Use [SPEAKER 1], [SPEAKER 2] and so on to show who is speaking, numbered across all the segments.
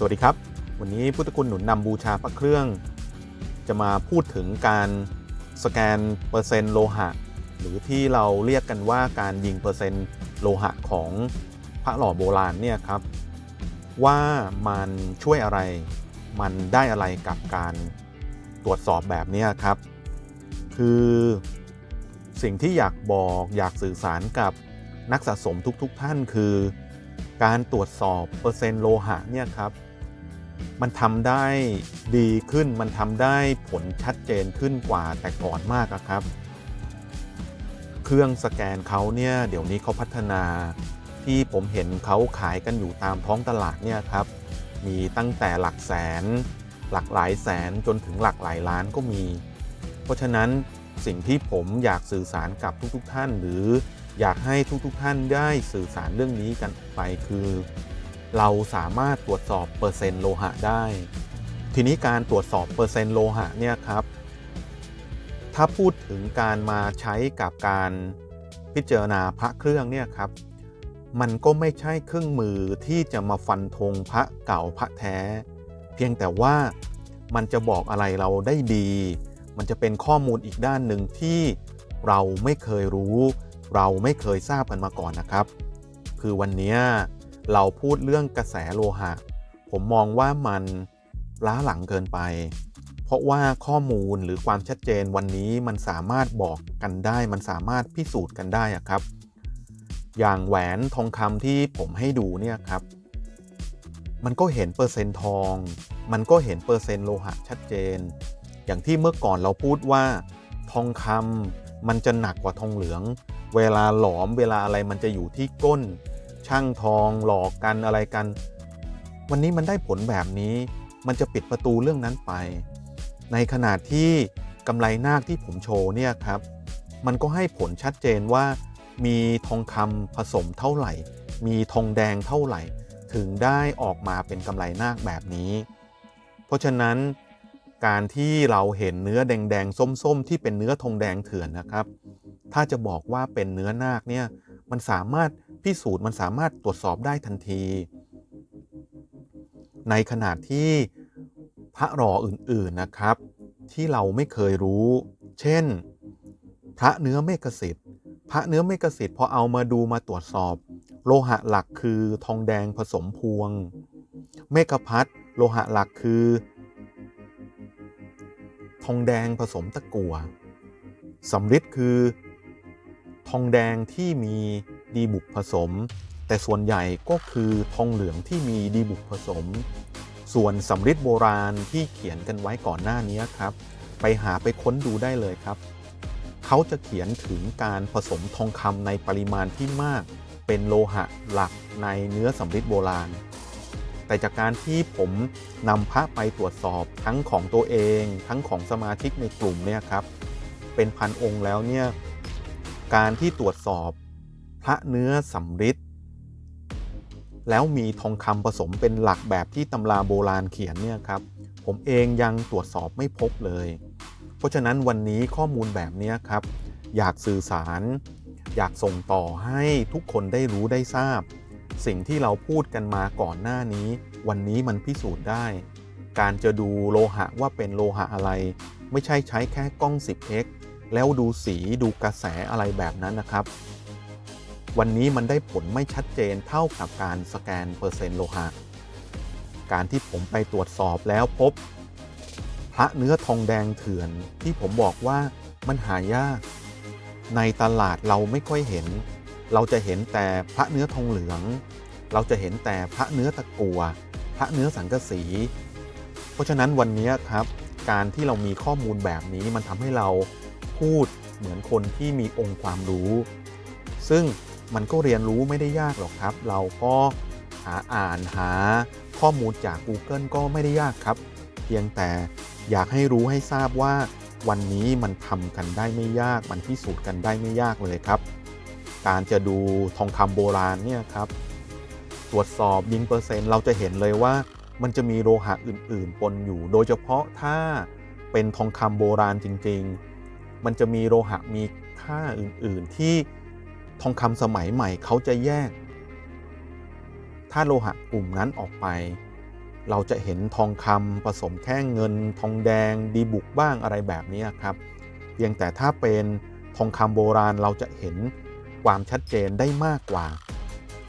[SPEAKER 1] สวัสดีครับ วันนี้พุทธคุณหนุนนำบูชาพระเครื่อง จะมาพูดถึงการสแกนเปอร์เซ็นต์โลหะ หรือที่เราเรียกกันว่าการยิงเปอร์เซ็นต์โลหะของพระหล่อโบราณเนี่ยครับ ว่ามันช่วยอะไรมันได้อะไรกับการตรวจสอบแบบนี้ครับ คือสิ่งที่อยากบอกอยากสื่อสารกับนักสะสมทุกๆทท่านคือ การตรวจสอบเปอร์เซ็นต์โลหะเนี่ยครับ มันทำได้ดีขึ้น มันทำได้ผลชัดเจนขึ้นกว่าแต่ก่อนมากครับ เครื่องสแกนเขาเนี่ยเดี๋ยวนี้เขาพัฒนาที่ผมเห็นเขาขายกันอยู่ตามท้องตลาดเนี่ยครับ มีตั้งแต่หลักแสน หลักหลายแสนจนถึงหลักหลายล้านก็มี เพราะฉะนั้นสิ่งที่ผมอยากสื่อสารกับทุกๆทท่าน หรืออยากให้ทุกๆทท่านได้สื่อสารเรื่องนี้กันไปคือ เราสามารถตรวจสอบเปอร์เซ็นต์โลหะได้ ทีนี้การตรวจสอบเปอร์เซ็นต์โลหะเนี่ยครับ ถ้าพูดถึงการมาใช้กับการพิจารณาพระเครื่องเนี่ยครับ มันก็ไม่ใช่เครื่องมือที่จะมาฟันธงพระเก่าพระแท้ เพียงแต่ว่ามันจะบอกอะไรเราได้ดี มันจะเป็นข้อมูลอีกด้านหนึ่งที่เราไม่เคยรู้ เราไม่เคยทราบกันมาก่อนนะครับ คือวันนี้ เราพูดเรื่องกระแสโลหะ ผมมองว่ามันล้าหลังเกินไป เพราะว่าข้อมูลหรือความชัดเจนวันนี้มันสามารถบอกกันได้ มันสามารถพิสูจน์กันได้ครับ อย่างแหวนทองคำที่ผมให้ดูเนี่ยครับ มันก็เห็นเปอร์เซ็นต์ทอง มันก็เห็นเปอร์เซ็นต์โลหะชัดเจน อย่างที่เมื่อก่อนเราพูดว่า ทองคำมันจะหนักกว่าทองเหลือง เวลาหลอมเวลาอะไรมันจะอยู่ที่ก้น ช่างทองหลอกกันอะไรกัน วันนี้มันได้ผลแบบนี้ มันจะปิดประตูเรื่องนั้นไป ในขณะที่กำไรนาคที่ผมโชว์เนี่ยครับ มันก็ให้ผลชัดเจนว่า มีทองคำผสมเท่าไหร่ มีทองแดงเท่าไหร่ ถึงได้ออกมาเป็นกำไรนาคแบบนี้ เพราะฉะนั้นการที่เราเห็นเนื้อแดงๆ ส้มๆ ที่เป็นเนื้อทองแดงเถื่อนนะครับ ถ้าจะบอกว่าเป็นเนื้อนาคเนี่ย มันสามารถ พิสูจน์มันสามารถตรวจสอบได้ทันที ในขณะที่พระหล่ออื่นๆนะครับ ที่เราไม่เคยรู้ เช่น พระเนื้อเมกสิทธิ์พระเนื้อเมกสิทธิ์พอเอามาดูมาตรวจสอบ โลหะหลักคือทองแดงผสมพวง เมกพัทโลหะหลักคือ ทองแดงผสมตะกั่วสำริดคือ ทองแดงที่มี ดีบุกผสม แต่ส่วนใหญ่ก็คือทองเหลืองที่มีดีบุกผสม ส่วนสำริดโบราณที่เขียนกันไว้ก่อนหน้านี้ครับ ไปหาไปค้นดูได้เลยครับ เขาจะเขียนถึงการผสมทองคำในปริมาณที่มาก เป็นโลหะหลักในเนื้อสำริดโบราณ แต่จากการที่ผมนำพระไปตรวจสอบทั้งของตัวเอง ทั้งของสมาชิกในกลุ่มเนี่ยครับเป็นพันองค์แล้วเนี่ยการที่ตรวจสอบ พระเนื้อสำริดแล้วมีทองคำผสมเป็นหลักแบบที่ตำราโบราณเขียนเนี่ยครับ ผมเองยังตรวจสอบไม่พบเลย เพราะฉะนั้นวันนี้ข้อมูลแบบนี้ครับ อยากสื่อสาร อยากส่งต่อให้ทุกคนได้รู้ได้ทราบ สิ่งที่เราพูดกันมาก่อนหน้านี้ วันนี้มันพิสูจน์ได้ การจะดูโลหะว่าเป็นโลหะอะไร ไม่ใช่ใช้แค่กล้อง 10x แล้วดูสีดูกระแสอะไรแบบนั้นนะครับ วันนี้มันได้ผลไม่ชัดเจนเท่ากับการสแกนเปอร์เซ็นต์โลหะ การที่ผมไปตรวจสอบแล้วพบ พระเนื้อทองแดงเถื่อนที่ผมบอกว่ามันหายาก ในตลาดเราไม่ค่อยเห็น เราจะเห็นแต่พระเนื้อทองเหลือง เราจะเห็นแต่พระเนื้อตะกัว พระเนื้อสังกะสี เพราะฉะนั้นวันนี้ครับ การที่เรามีข้อมูลแบบนี้มันทำให้เราพูดเหมือนคนที่มีองค์ความรู้ ซึ่ง มันก็เรียนรู้ไม่ได้ยากหรอกครับ เราก็หาอ่านหาข้อมูลจาก Google ก็ไม่ได้ยากครับ เพียงแต่อยากให้รู้ให้ทราบว่า วันนี้มันทำกันได้ไม่ยาก มันพิสูจน์กันได้ไม่ยากเลยครับ การจะดูทองคำโบราณเนี่ยครับตรวจสอบยิงเปอร์เซ็นต์เราจะเห็นเลยว่า มันจะมีโลหะอื่น ๆ ปนอยู่ โดยเฉพาะถ้าเป็นทองคำโบราณจริง ๆ มันจะมีโลหะมีค่าอื่น ๆ ที่ ทองคำสมัยใหม่เขาจะแยกถ้าโลหะกลุ่มนั้นออกไป เราจะเห็นทองคำผสมแค่เงิน ทองแดงดีบุกบ้างอะไรแบบนี้ครับ เพียงแต่ถ้าเป็นทองคำโบราณเราจะเห็นความชัดเจนได้มากกว่า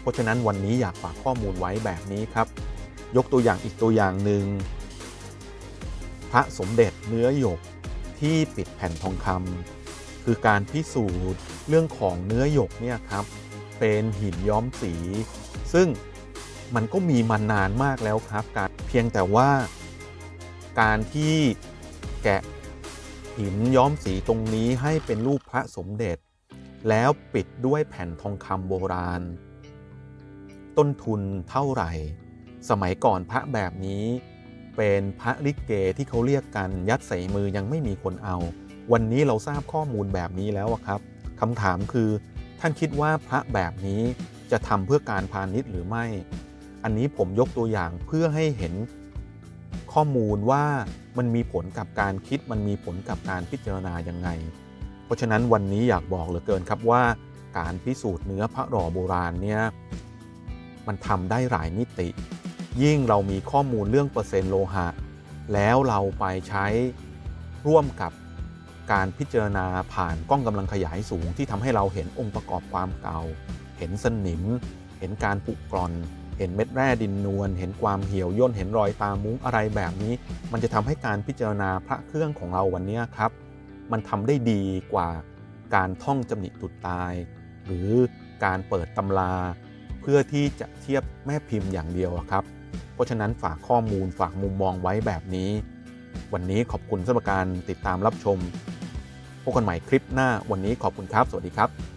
[SPEAKER 1] เพราะฉะนั้นวันนี้อยากฝากข้อมูลไว้แบบนี้ครับ ยกตัวอย่างอีกตัวอย่างหนึ่งพระสมเด็จเนื้อหยกที่ปิดแผ่นทองคำ คือการพิสูจน์เรื่องของเนื้อหยกเนี่ยครับเป็นหินย้อมสี ซึ่งมันก็มีมานานมากแล้วครับการเพียงแต่ว่าการที่แกะหินย้อมสีตรงนี้ให้เป็นรูปพระสมเด็จ แล้วปิดด้วยแผ่นทองคำโบราณ ต้นทุนเท่าไหร่ สมัยก่อนพระแบบนี้ เป็นพระลิเกที่เขาเรียกกันยัดใส่มือยังไม่มีคนเอา วันนี้เราทราบข้อมูลแบบนี้แล้วครับคำถามคือ ท่านคิดว่าพระแบบนี้จะทำเพื่อการพาณิชย์หรือไม่ อันนี้ผมยกตัวอย่างเพื่อให้เห็นข้อมูลว่ามันมีผลกับการคิดมันมีผลกับการพิจารณายังไง เพราะฉะนั้นวันนี้อยากบอกเหลือเกินครับว่า การพิสูจน์เนื้อพระหล่อโบราณเนี่ยมันทำได้หลายมิติ ยิ่งเรามีข้อมูลเรื่องเปอร์เซ็นต์โลหะ แล้วเราไปใช้ร่วมกับ การพิจารณาผ่านกล้องกำลังขยายสูงที่ทำให้เราเห็นองค์ประกอบความเก่า เห็นสนิม เห็นการผุกร่อน เห็นเม็ดแร่ดินนวล เห็นความเหี่ยวย่น เห็นรอยตามุ้งอะไรแบบนี้ มันจะทำให้การพิจารณาพระเครื่องของเราวันนี้ครับ มันทำได้ดีกว่าการท่องจำหนิตุดตาย หรือการเปิดตำราเพื่อที่จะเทียบแม่พิมพ์อย่างเดียวครับ เพราะฉะนั้นฝากข้อมูลฝากมุมมองไว้แบบนี้ วันนี้ขอบคุณสำหรับการติดตามรับชม พบกันใหม่คลิปหน้าวันนี้ขอบคุณครับ สวัสดีครับ